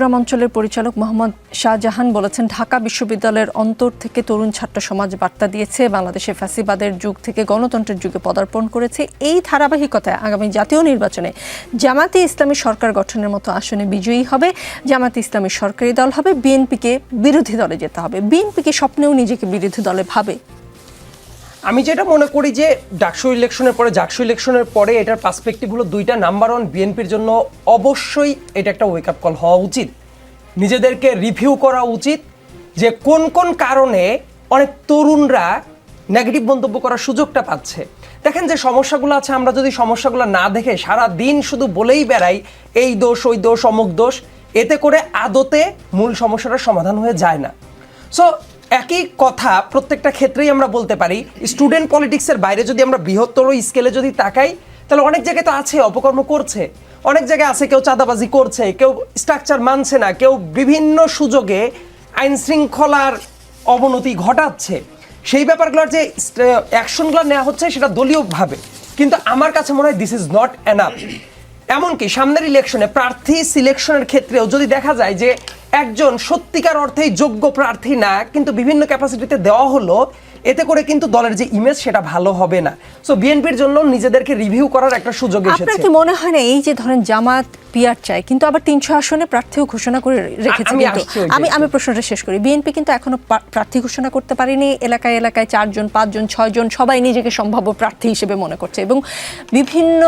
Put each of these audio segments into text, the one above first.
গ্রাম অঞ্চলের পরিচালক মোহাম্মদ শাহজাহান বলেছেন, ঢাকা বিশ্ববিদ্যালয়ের অন্তর থেকে তরুণ ছাত্র সমাজ বার্তা দিয়েছে, বাংলাদেশে ফ্যাসিবাদের যুগ থেকে গণতন্ত্রের যুগে পদার্পণ করেছে। এই ধারাবাহিকতায় আগামী জাতীয় নির্বাচনে জামাতে ইসলামী সরকার গঠনের মতো আসনে বিজয়ী হবে। জামাতে ইসলামী সরকারি দল হবে, বিএনপিকে বিরোধী দলে যেতে হবে। বিএনপিকে স্বপ্নেও নিজেকে বিরোধী দলে ভাবে? আমি যেটা মনে করি যে ডাকসু ইলেকশনের পরে, জাকসু ইলেকশনের পরে এটার পার্সপেক্টিভ হলো দুইটা নাম্বার ওয়ান বিএনপির জন্য অবশ্যই এটা একটা ওয়েক আপ কল হওয়া উচিত। নিজেদেরকে রিভিউ করা উচিত যে কোন কোন কারণে অনেক তরুণরা নেগেটিভ মন্তব্য করার সুযোগটা পাচ্ছে। দেখেন যে সমস্যাগুলো আছে, আমরা যদি সমস্যাগুলো না দেখে সারা দিন শুধু বলেই বেড়াই, এই দোষ, ওই দোষ, অমুক দোষ, এতে করে আদতে মূল সমস্যাটার সমাধান হয়ে যায় না। সো একই কথা প্রত্যেকটা ক্ষেত্রেই আমরা বলতে পারি স্টুডেন্ট পলিটিক্সের বাইরে যদি আমরা বৃহত্তর স্কেলে যদি তাকাই, তাহলে অনেক জায়গায় তো আছে, অপকর্ম করছে। অনেক জায়গায় আছে, কেউ চাঁদাবাজি করছে, কেউ স্ট্রাকচার মানছে না, কেউ বিভিন্ন সুযোগে আইন শৃঙ্খলার অবনতি ঘটাচ্ছে। সেই ব্যাপারগুলোর যে অ্যাকশনগুলো নেওয়া হচ্ছে, সেটা দলীয়ভাবে। কিন্তু আমার কাছে মনে হয় দিস ইজ নট এনাফ এমনকি সামনের ইলেকশনে প্রার্থী সিলেকশনের ক্ষেত্রেও যদি দেখা যায় যে একজন সত্যিকার অর্থে যোগ্য প্রার্থী না কিন্তু বিভিন্ন ক্যাপাসিটিতে দেওয়া হলো। এতে করে কিন্তু দলের যে ইমেজ সেটা ভালো হবে না। সো বিএনপির জন্য নিজেদেরকে রিভিউ করার একটা সুযোগ এসেছে। আপনার কি মনে হয় না এই যে ধরেন জামাত পিয়ার চায় কিন্তু আবার তিনশো আসনে প্রার্থীও ঘোষণা করে রেখেছে আমি কিন্তু আমি আমি প্রশ্নটা শেষ করি। বিএনপি কিন্তু এখনও প্রার্থী ঘোষণা করতে পারেনি। এলাকায় এলাকায় চারজন পাঁচজন ছয়জন সবাই নিজেকে সম্ভাব্য প্রার্থী হিসেবে মনে করছে এবং বিভিন্ন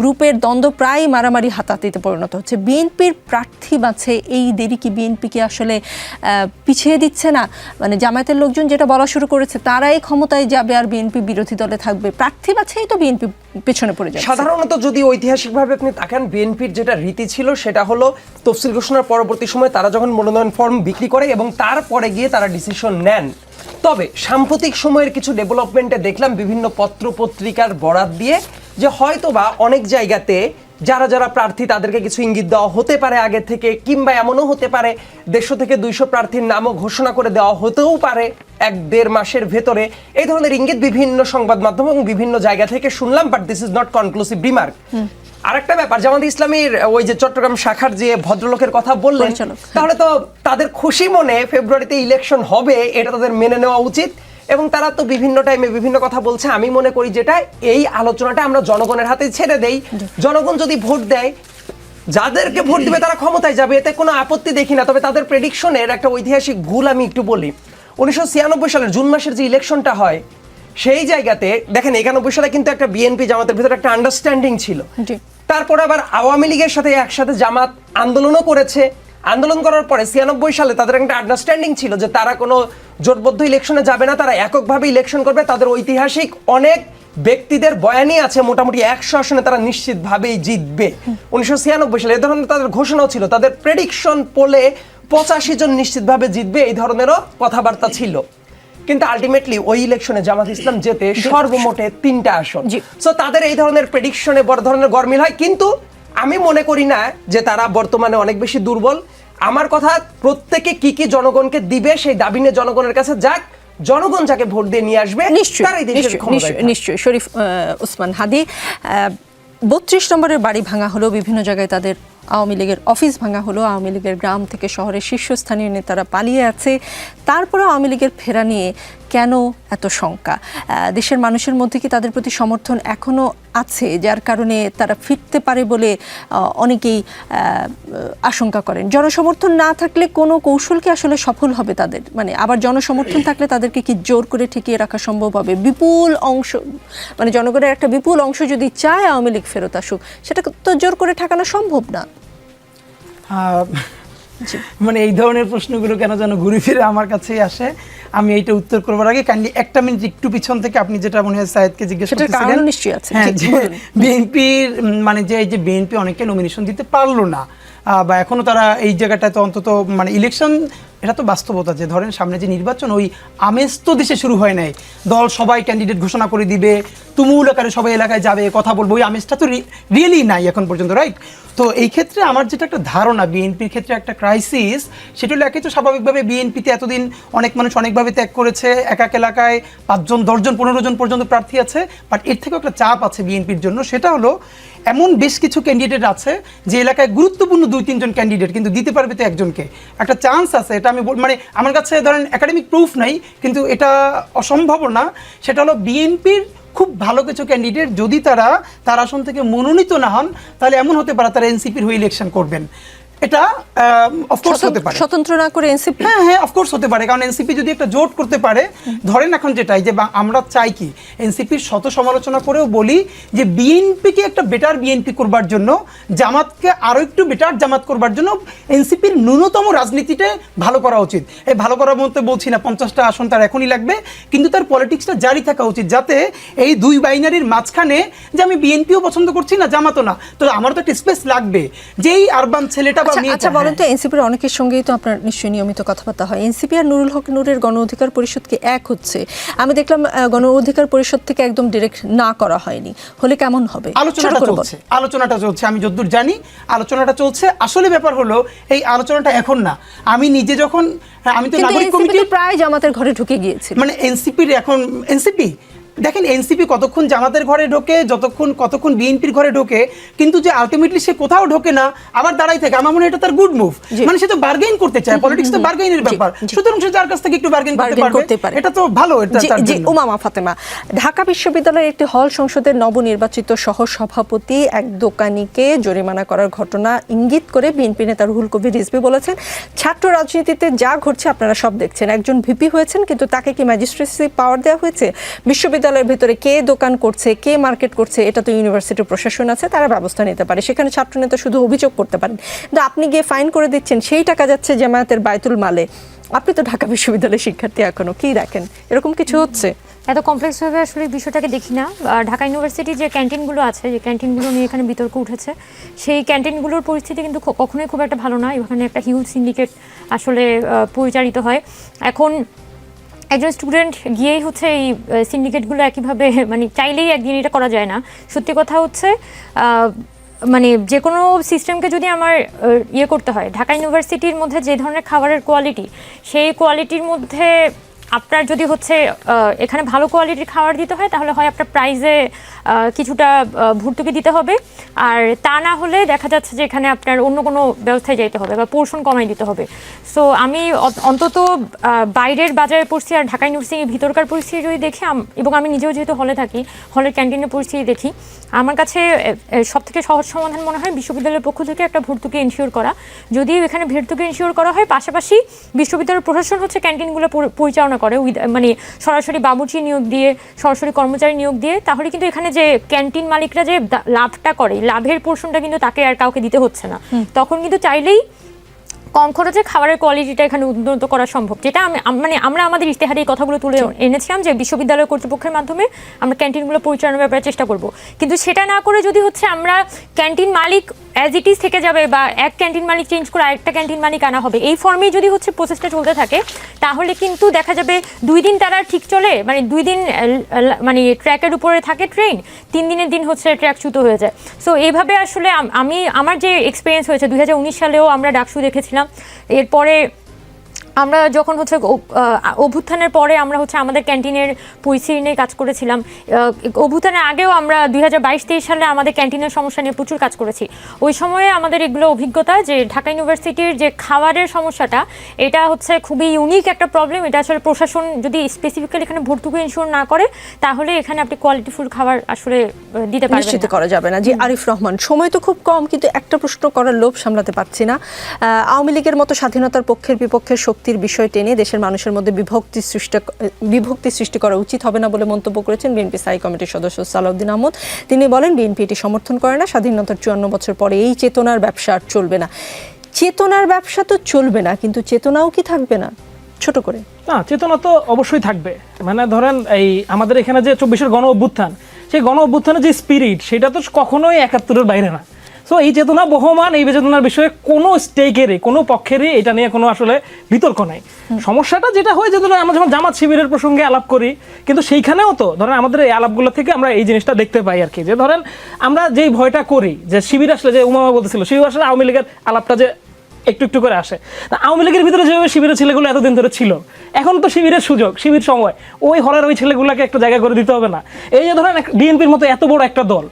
গ্রুপের দ্বন্দ্ব প্রায় মারামারি হাতাহাতিতে পরিণত হচ্ছে। বিএনপির প্রার্থী বাছে এই দেরি কি বিএনপিকে আসলে আহ, পিছিয়ে দিচ্ছে না? মানে জামায়াতের লোকজন যেটা বলা শুরু করেছে তারাই ক্ষমতায় যাবে আর বিএনপি বিরোধী দলে থাকবে। প্রার্থী বাছেই তো বিএনপি পেছনে পড়ে যাবে সাধারণত যদি ঐতিহাসিকভাবে আপনি তাকান বিএনপির যেটা রীতি ছিল সেটা হলো তফসিল ঘোষণার পরবর্তী সময় তারা যখন মনোনয়ন ফর্ম বিক্রি করে এবং তারপরে গিয়ে তারা ডিসিশন নেন। তবে সাম্প্রতিক সময়ের কিছু ডেভেলপমেন্টে দেখলাম বিভিন্ন পত্র পত্রিকার বরাত দিয়ে যে হয়তোবা অনেক জায়গাতে যারা যারা প্রার্থী তাদেরকে কিছু ইঙ্গিত দেওয়া হতে পারে আগে থেকে কিংবা এমনও হতে পারে দেড়শো থেকে দুইশো প্রার্থীর নামও ঘোষণা করে দেওয়া হতেও পারে এক দেড় মাসের ভেতরে। এই ধরনের ইঙ্গিত বিভিন্ন সংবাদ মাধ্যম এবং বিভিন্ন জায়গা থেকে শুনলাম but this is not conclusive remark আরেকটা ব্যাপার জামাত ইসলামীর ওই যে চট্টগ্রাম শাখার যে ভদ্রলোকের কথা বললেন। তাহলে তো তাদের খুশি মনে ফেব্রুয়ারিতে ইলেকশন হবে এটা তাদের মেনে নেওয়া উচিত। এবং তারা তো বিভিন্ন টাইমে বিভিন্ন কথা বলছে। আমি মনে করি যেটা এই আলোচনাটা আমরা জনগণের হাতে ছেড়ে দেই। জনগণ যদি ভোট দেয় যাদেরকে ভোট দিবে তারা ক্ষমতায় যাবে এতে কোনো আপত্তি দেখি না। তবে তাদের প্রেডিকশনের একটা ঐতিহাসিক ভুল আমি একটু বলি। উনিশশো ছিয়ানব্বই সালের জুন মাসের যে ইলেকশনটা হয় সেই জায়গাতে দেখেন একানব্বই সালে কিন্তু একটা বিএনপি জামাতের ভিতরে একটা আন্ডারস্ট্যান্ডিং ছিল। তারপর আবার আওয়ামী লীগের সাথে একসাথে জামাত আন্দোলনও করেছে। আন্দোলন করার পরে ছিয়ানব্বই সালে তাদের একটা আন্ডারস্ট্যান্ডিং ছিল যে তারা কোনো জোটবদ্ধ ইলেকশনে যাবে না তারা এককভাবে ইলেকশন করবে। তাদের ঐতিহাসিক অনেক ব্যক্তিদের বয়ানই আছে মোটামুটি একশো আসনে তারা নিশ্চিতভাবেই জিতবে। উনিশশো ছিয়ানব্বই সালে এ ধরনের তাদের ঘোষণাও ছিল তাদের প্রেডিকশন পোলে পঁচাশি জন নিশ্চিতভাবে জিতবে এই ধরনেরও কথাবার্তা ছিল। কিন্তু আলটিমেটলি ওই ইলেকশনে জামাত ইসলাম যেতে সর্বমোটে তিনটা আসন। সো তাদের এই ধরনের প্রেডিকশনে বড় ধরনের গরমিল হয়। কিন্তু আমি মনে করি না যে তারা বর্তমানে অনেক বেশি দুর্বল। আমার কথা প্রত্যেকে কি কি জনগণকে দিবে সেই দাবি নিয়ে জনগণের কাছে যাক। জনগণ যাকে ভোট দিয়ে নিয়ে আসবে নিশ্চয়ই নিশ্চয়ই, শরীফ আহ, উসমান হাদি বত্রিশ নম্বরের বাড়ি ভাঙা হলো বিভিন্ন জায়গায় তাদের আওয়ামী লীগের অফিস ভাঙা হলো, আওয়ামী লীগের গ্রাম থেকে শহরের শীর্ষস্থানীয় নেতারা পালিয়ে আছে। তারপরে আওয়ামী লীগের ফেরা নিয়ে কেন এত শঙ্কা? দেশের মানুষের মধ্যে কি তাদের প্রতি সমর্থন এখনও আছে, যার কারণে তারা ফিরতে পারে বলে অনেকেই আশঙ্কা করেন? জনসমর্থন না থাকলে কোনো কৌশল কি আসলে সফল হবে তাদের? মানে আবার জনসমর্থন থাকলে তাদেরকে কি জোর করে ঠেকিয়ে রাখা সম্ভব হবে? বিপুল অংশ মানে জনগণের একটা বিপুল অংশ যদি চায় আওয়ামী লীগ ফেরত আসুক, সেটা তো জোর করে ঠেকানো সম্ভব না। মানে এই ধরনের প্রশ্নগুলো কেন যেন ঘুরে ফিরে আমার কাছেই আসে আমি এটা উত্তর করবার আগে কাইন্ডলি একটা মিনিট একটু পিছন থেকে আপনি যেটা মনে হয় সাহেদকে জিজ্ঞেস করতেছিলেন নিশ্চয়ই আছে। হ্যাঁ। বিএনপির মানে যে এই যে বিএনপি অনেকে নমিনেশন দিতে পারল না বা এখনও তারা এই জায়গাটায় তো অন্তত মানে ইলেকশন এটা তো বাস্তবতা যে ধরেন সামনে যে নির্বাচন, ওই আমেজ তো দেশে শুরু হয় নাই। দল সবাই ক্যান্ডিডেট ঘোষণা করে দিবে, তুমুল আকারে সবাই এলাকায় যাবে, কথা বলব, ওই আমেজটা তো রিয়েলি নাই এখন পর্যন্ত রাইট তো এই ক্ষেত্রে আমার যেটা একটা ধারণা, বিএনপির ক্ষেত্রে একটা ক্রাইসিস সেটা হলো একে তো স্বাভাবিকভাবে বিএনপিতে এতদিন অনেক মানুষ অনেকভাবে ত্যাগ করেছে, এক এক এলাকায় পাঁচজন, দশজন, পনেরো জন পর্যন্ত প্রার্থী আছে বাট এর থেকেও একটা চাপ আছে বিএনপির জন্য, সেটা হলো এমন বেশ কিছু ক্যান্ডিডেট আছে যে এলাকায় গুরুত্বপূর্ণ দুই তিনজন ক্যান্ডিডেট কিন্তু দিতে পারবে তো একজনকে। একটা চান্স আছে এটা আমি বল- মানে আমার কাছে ধরেন একাডেমিক প্রুফ নাই, কিন্তু এটা অসম্ভব না। সেটা হলো বিএনপির খুব ভালো কিছু ক্যান্ডিডেট যদি তারা তার আসন থেকে মনোনীত না হন, তাহলে এমন হতে পারে তারা এনসিপির হয়ে ইলেকশন করবেন। এটা অফকোর্স হতে পারে। স্বতন্ত্র না করে এনসিপি হ্যাঁ হ্যাঁ অফকোর্স হতে পারে। কারণ এনসিপি যদি একটা জোট করতে পারে ধরেন এখন যেটাই যে বা- আমরা চাই কি এনসিপির শত সমালোচনা করেও বলি যে বিএনপিকে একটা বেটার বিএনপি করবার জন্য জামাতকে আরও একটু বেটার জামাত করবার জন্য এনসিপির ন্যূনতম রাজনীতিটা ভালো করা উচিত। এই ভালো করার মধ্যে বলছি না পঞ্চাশটা আসন তার এখনই লাগবে কিন্তু তার পলিটিক্সটা জারি থাকা উচিত যাতে এই দুই বাইনারির মাঝখানে যে আমি বিএনপিও পছন্দ করছি না জামাতও না। তো আমার তো একটা স্পেস লাগবে। যেই আরবান ছেলেটা আচ্ছা আচ্ছা বলেন তো হ্যাঁ। এনসিপির অনেকের সঙ্গেই তো আপনার নিশ্চয়ই নিয়মিত কথাবার্তা হয়। এনসিপি আর নুরুল হক নূরের গণ অধিকার পরিষদ কি এক হচ্ছে। আমি দেখলাম গণ অধিকার পরিষদ থেকে একদম ডিরেক্ট না করা হয়নি। হলে কেমন হবে? আলোচনাটা চলছে আলোচনাটা চলছে আমি যতদূর জানি আলোচনাটা চলছে। আসলে ব্যাপার হলো এই আলোচনাটা এখন না। আমি নিজে যখন হ্যাঁ, আমি তো নাগরিক কমিটি প্রায় জামাতের ঘরে ঢুকে গিয়েছিল। মানে এনসিপির এখন এনসিপি? দেখেন এনসিপি কতক্ষণ জামাতের ঘরে ঢোকে যতক্ষণ কতক্ষণ বিএনপির ঘরে ঢোকে কিন্তু যে আলটিমেটলি সে কোথাও ঢোকে না আবার দাঁড়াই থাকে আমার মনে হয় এটা তার গুড মুভ। মানে সে তো বার্গেইন করতে চায় পলিটিক্স তো বার্গেইনের ব্যাপার। সুতরাং সে যার কাছ থেকে একটু বার্গেইন করতে পারে। এটা তো ভালো এটা জি। উমামা ফাতেমা ঢাকা বিশ্ববিদ্যালয়ের একটি হল সংসদের নবনির্বাচিত সহ সভাপতি এক দোকানিকে জরিমানা করার ঘটনা ইঙ্গিত করে বিএনপি নেতা রুহুল কবির রিজভি বলেছেন ছাত্র রাজনীতিতে যা ঘটছে আপনারা সব দেখছেন একজন ভিপি হয়েছেন কিন্তু তাকে কি ম্যাজিস্ট্রেসি পাওয়ার দেওয়া হয়েছে বিশ্ববিদ্যালয়ের ভিতরে কে দোকান করছে, কে মার্কেট করছে, এটা তো ইউনিভার্সিটির প্রশাসন আছে, তারা ব্যবস্থা নিতে পারে। সেখানে ছাত্রনেতা শুধু অভিযোগ করতে পারেন। কিন্তু আপনি গিয়ে ফাইন করে দিচ্ছেন, সেই টাকা যাচ্ছে জামায়াতের বায়তুল মালে। আপনি তো ঢাকা বিশ্ববিদ্যালয়ের শিক্ষার্থী এখনও, কি দেখেন? এরকম কিছু হচ্ছে? এত কমপ্লেক্স ভাবে আসলে বিষয়টাকে দেখি না। ঢাকা ইউনিভার্সিটির যে ক্যান্টিনগুলো আছে, যে ক্যান্টিনগুলো নিয়ে এখানে বিতর্ক উঠেছে, সেই ক্যান্টিনগুলোর পরিস্থিতি কিন্তু কখনোই খুব একটা ভালো না। এখানে একটা হিউজ সিন্ডিকেট আসলে পরিচালিত হয়। এখন একজন স্টুডেন্ট গিয়েই হচ্ছে এই সিন্ডিকেটগুলো একইভাবে মানে চাইলেই একদিন এটা করা যায় না। সত্যি কথা হচ্ছে মানে যে কোনো সিস্টেমকে যদি আমার ইয়ে করতে হয়, ঢাকা ইউনিভার্সিটির মধ্যে যে ধরনের খাবারের কোয়ালিটি সেই কোয়ালিটির মধ্যে আপনার যদি হচ্ছে এখানে ভালো কোয়ালিটির খাবার দিতে হয়, তাহলে হয় আপনার প্রাইজে কিছুটা ভর্তুকি দিতে হবে। আর তা না হলে দেখা যাচ্ছে যে এখানে আপনার অন্য কোনো ব্যবস্থায় যেতে হবে বা পোর্শন কমাই দিতে হবে। সো আমি অন্তত বাইরের বাজারে পড়ছি আর ঢাকা ইউনিভার্সিটির ভিতরকার পরিস্থিতি যদি দেখি এবং আমি নিজেও যেহেতু হলে থাকি হলের ক্যান্টিনের পরিস্থিতি দেখি, আমার কাছে সব থেকে সহজ সমাধান মনে হয় বিশ্ববিদ্যালয়ের পক্ষ থেকে একটা ভর্তুকি ইনশিওর করা। যদিও এখানে ভর্তুকি ইনশিওর করা হয়, পাশাপাশি বিশ্ববিদ্যালয়ের প্রশাসন হচ্ছে ক্যান্টিনগুলো পরিচালনা উইথ মানে সরাসরি বাবুচি নিয়োগ দিয়ে সরাসরি কর্মচারী নিয়োগ দিয়ে তাহলে কিন্তু এখানে যে ক্যান্টিন মালিকরা যে লাভটা করে লাভের পোর্শনটা কিন্তু তাকে আর কাউকে দিতে হচ্ছে না। তখন কিন্তু চাইলেই কম খরচে খাবারের কোয়ালিটিটা এখানে উন্নত করা সম্ভব যেটা আমি মানে আমরা আমাদের ইশতেহারে এই কথাগুলো তুলে এনেছিলাম যে বিশ্ববিদ্যালয় কর্তৃপক্ষের মাধ্যমে আমরা ক্যান্টিনগুলো পরিচালনার ব্যাপারে চেষ্টা করব। কিন্তু সেটা না করে যদি হচ্ছে আমরা ক্যান্টিন মালিক অ্যাজ ইট ইজ থেকে যাবে বা এক ক্যান্টিন মালিক চেঞ্জ করে আরেকটা ক্যান্টিন মালিক আনা হবে, এই ফর্মেই যদি হচ্ছে প্রসেসটা চলতে থাকে, তাহলে কিন্তু দেখা যাবে দুই দিন তারা ঠিক চলে মানে দুই দিন মানে ট্র্যাকের উপরে থাকে ট্রেন তিন দিনের দিন হচ্ছে ট্র্যাক চ্যুত হয়ে যায়। সো এইভাবে আসলে আমি আমার যে এক্সপিরিয়েন্স হয়েছে দু হাজার উনিশ সালেও আমরা ডাকসু দেখেছিলাম। এরপরে আমরা যখন হচ্ছে অভ্যুত্থানের পরে আমরা হচ্ছে আমাদের ক্যান্টিনের পরিস্থিতি নিয়ে কাজ করেছিলাম অভ্যুত্থানের আগেও আমরা দুই হাজার বাইশ তেইশ সালে আমাদের ক্যান্টিনের সমস্যা নিয়ে প্রচুর কাজ করেছি। ওই সময়ে আমাদের এগুলো অভিজ্ঞতা যে ঢাকা ইউনিভার্সিটির যে খাবারের সমস্যাটা এটা হচ্ছে খুবই ইউনিক একটা প্রবলেম এটা আসলে প্রশাসন যদি স্পেসিফিক্যালি এখানে ভর্তুকি ইনশোর না করে তাহলে এখানে আপনি কোয়ালিটিফুল খাবার আসলে দিতে পারবেন নিশ্চিত করা যাবে না। জি আরিফ রহমান সময় তো খুব কম কিন্তু একটা প্রশ্ন করার লোভ সামলাতে পারছি না। আওয়ামী লীগের মতো স্বাধীনতার পক্ষের বিপক্ষের শক্তির বিষয় টেনে দেশের মানুষের মধ্যে বিভক্তি সৃষ্টি বিভক্তি সৃষ্টি করা উচিত হবে না বলে মন্তব্য করেছেন বিএনপি স্থায়ী কমিটির সদস্য সালাউদ্দিন আহমদ। তিনি বলেন, বিএনপি এটি সমর্থন করে না। স্বাধীনতার চুয়ান্ন বছর পরে এই চেতনার ব্যবসা আর চলবে না। চেতনার ব্যবসা তো চলবে না, কিন্তু চেতনাও কি থাকবে না? ছোট করে। না, চেতনা তো অবশ্যই থাকবে। মানে ধরেন এই আমাদের এখানে যে চব্বিশের গণ অভ্যুত্থান, সেই গণ অভ্যুত্থানের যে স্পিরিট সেটা তো কখনোই একাত্তরের বাইরে না। সো এই চেতনা বহমান এই চেতনার বিষয়ে কোনো স্টেকেরই কোনো পক্ষেরই এটা নিয়ে কোনো আসলে বিতর্ক নাই। সমস্যাটা যেটা হয় যে ধরেন আমরা যখন জামাত শিবিরের প্রসঙ্গে আলাপ করি কিন্তু সেইখানেও তো ধরেন আমাদের এই আলাপগুলো থেকে আমরা এই জিনিসটা দেখতে পাই আর কি। যে ধরেন আমরা যেই ভয়টা করি যে শিবির আসলে যে উমামা বলতেছিল শিবির আসলে আওয়ামী লীগের আলাপটা যে একটু একটু করে আসে। তা আওয়ামী লীগের ভিতরে যেভাবে শিবিরের ছেলেগুলো এতদিন ধরে ছিল এখন তো শিবিরের সুযোগ শিবির সময়। ওই হলের ওই ছেলেগুলোকে একটা জায়গা করে দিতে হবে না। এই যে ধরেন বিএনপির মতো এত বড় একটা দল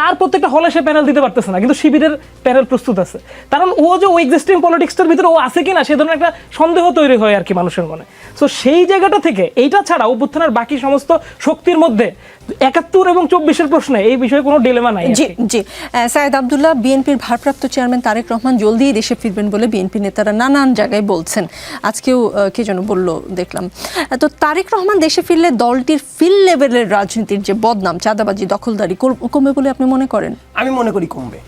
তার প্রত্যেকটা হলে সে প্যানেল দিতে পারতেছে না, কিন্তু শিবিরের প্যানেল প্রস্তুত আছে। কারণ ও যে ও এক্সিস্টিং পলিটিক্সটার ভিতরে ও আছে কিনা, সে ধরনের একটা সন্দেহ তৈরি হয় আর কি মানুষের মনে। সো সেই জায়গাটা থেকে এইটা ছাড়া অভ্যুত্থানের বাকি সমস্ত শক্তির মধ্যে একাত্তর এবং চব্বিশের প্রশ্নে এই বিষয়ে কোনো ডিলেমা নাই জি জি। সাইদ সায়েদ আবদুল্লাহ বিএনপির ভারপ্রাপ্ত চেয়ারম্যান তারেক রহমান জলদি দেশে ফিরবেন বলে বিএনপি নেতারা নানান জায়গায় বলছেন। আজকেও আহ, কে যেন বলল দেখলাম। তো তারেক রহমান দেশে ফিরলে দলটির ফিল্ড লেভেলের রাজনীতির যে বদনাম চাঁদাবাজি দখলদারি কমবে বলে আপনি মনে করেন? আমি মনে করি কমবে।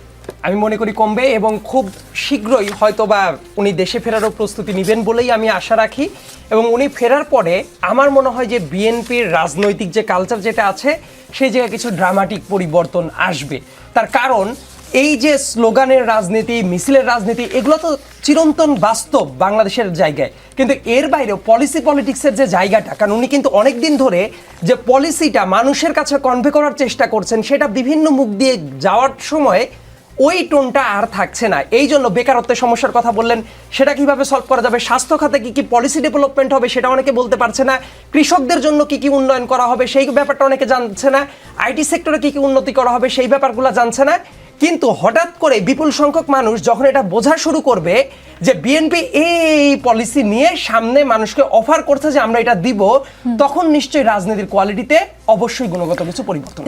আমি মনে করি কমবে এবং খুব শীঘ্রই হয়তো বা উনি দেশে ফেরারও প্রস্তুতি নেবেন বলেই আমি আশা রাখি। এবং উনি ফেরার পরে আমার মনে হয় যে বিএনপির রাজনৈতিক যে কালচার যেটা আছে, সেই জায়গায় কিছু ড্রামাটিক পরিবর্তন আসবে। তার কারণ, এই যে স্লোগানের রাজনীতি, মিছিলের রাজনীতি, এগুলো তো চিরন্তন বাস্তব বাংলাদেশের জায়গায়। কিন্তু এর বাইরেও পলিসি পলিটিক্সের যে জায়গাটা, কারণ উনি কিন্তু অনেক দিন ধরে যে পলিসিটা মানুষের কাছে কনভে করার চেষ্টা করছেন, সেটা বিভিন্ন মুখ দিয়ে যাওয়ার সময় ওই টোনটা আর থাকছে না। এই জন্য বেকারত্বের সমস্যার কথা বললেন। সেটা কীভাবে সলভ করা যাবে? স্বাস্থ্য খাতে কী কী পলিসি ডেভেলপমেন্ট হবে সেটা অনেকে বলতে পারছে না। কৃষকদের জন্য কী কী উন্নয়ন করা হবে সেই ব্যাপারটা অনেকে জানছে না। আইটি সেক্টরে কী কী উন্নতি করা হবে সেই ব্যাপারগুলো জানছে না। কিন্তু হঠাৎ করে বিপুল সংখ্যক মানুষ যখন এটা বোঝা শুরু করবে যে বিএনপি এই পলিসি নিয়ে সামনে মানুষকে অফার করছে যে আমরা এটা দিব তখন নিশ্চয়ই রাজনীতির কোয়ালিটিতে অবশ্যই গুণগত কিছু পরিবর্তন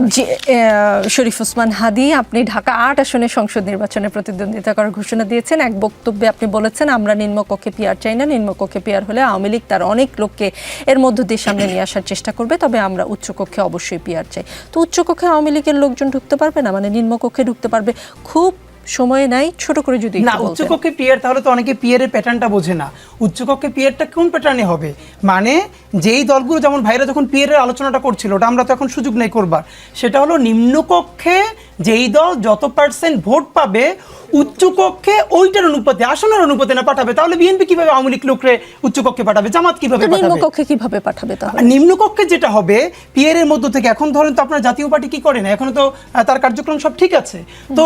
শরীফ ওসমান হাদি আপনি ঢাকা আট আসনে সংসদ নির্বাচনে প্রতিদ্বন্দ্বিতা করার ঘোষণা দিয়েছেন। এক বক্তব্যে আপনি বলেছেন আমরা নিম্নকক্ষে পিয়ার চাই না নিম্নকক্ষে পিয়ার হলে আওয়ামী লীগ তার অনেক লোককে এর মধ্য দিয়ে সামনে নিয়ে আসার চেষ্টা করবে তবে আমরা উচ্চকক্ষে অবশ্যই পিয়ার চাই। তো উচ্চকক্ষে আওয়ামী লীগের লোকজন ঢুকতে পারবে না? মানে নিম্নকক্ষে ঢুকতে পারবে খুব সময় নাই ছোট করে যদি না উচ্চকক্ষে পিয়ার তাহলে তো অনেকে পিয়ারের প্যাটার্নটা বোঝে না। উচ্চকক্ষে পিয়ারটা কোন প্যাটার্নে হবে? মানে যেই দলগুলো যেমন ভাইরা যখন পিয়ারের আলোচনাটা করছিল ওটা আমরা তো এখন সুযোগ নেই করবার। সেটা হলো নিম্নকক্ষে যেই দল যত পার্সেন্ট ভোট পাবে উচ্চকক্ষে ওইটার অনুপাতে আসনের অনুপাতে না পাঠাবে? তাহলে বিএনপি কীভাবে আওয়ামী লীগ লোকরে উচ্চকক্ষে পাঠাবে? জামাত কীভাবে নিম্নকক্ষে কীভাবে পাঠাবে তাহলে? নিম্নকক্ষে যেটা হবে পিয়ারের মধ্য থেকে এখন ধরেন তো আপনার জাতীয় পার্টি কি করে না? এখন তো তার কার্যক্রম সব ঠিক আছে। তো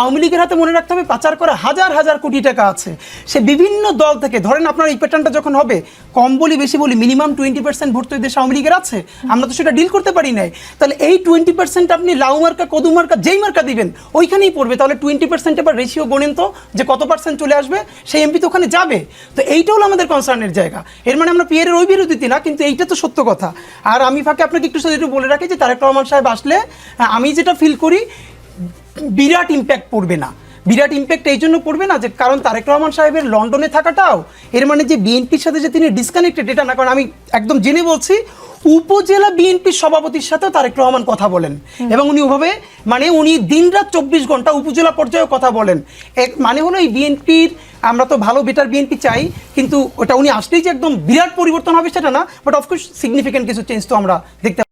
আওয়ামী লীগের হাতে মনে রাখতে হবে পাচার করা হাজার হাজার কোটি টাকা আছে। সে বিভিন্ন দল থেকে ধরেন আপনার এই প্যাটার্নটা যখন হবে কম বলি বেশি বলি মিনিমাম টোয়েন্টি পার্সেন্ট ভোট তো দেশে আওয়ামী লীগের আছে। আমরা তো সেটা ডিল করতে পারি নাই। তাহলে এই টোয়েন্টি পার্সেন্ট আপনি লাউ মার্কা কদু মার্কা যেই মার্কা দিবেন ওইখানেই পড়বে। তাহলে টোয়েন্টি পার্সেন্ট এবার রেশিও গণিত তো যে কত পার্সেন্ট চলে আসবে, সেই এমপি তো ওখানে যাবে। তো এইটা হলো আমাদের কনসার্নের জায়গা। এর মানে আমরা পিয়ারের ওই বিরোধী না, কিন্তু এইটা তো সত্য কথা। আর আমি ফাঁকে আপনাকে একটু একটু বলে রাখি যে তারেক রহমান সাহেব আসলে আমি যেটা ফিল করি, বিরাট ইম্প্যাক্ট পড়বে না। বিরাট ইম্প্যাক্ট এই জন্য পড়বে না যে কারণ তারেক রহমান সাহেবের লন্ডনে থাকাটাও এর মানে যে বিএনপির সাথে যে তিনি ডিসকানেক্টেড এটা না কারণ আমি একদম জেনে বলছি উপজেলা বিএনপির সভাপতির সাথেও তারেক রহমান কথা বলেন। এবং উনি ওভাবে মানে উনি দিনরাত চব্বিশ ঘণ্টা উপজেলা পর্যায়েও কথা বলেন। এক মানে হলো এই বিএনপির আমরা তো ভালো বেটার বিএনপি চাই কিন্তু ওটা উনি আসলেই যে একদম বিরাট পরিবর্তন হবে সেটা না বাট অফকোর্স সিগনিফিকেন্ট কিছু চেঞ্জ তো আমরা দেখতে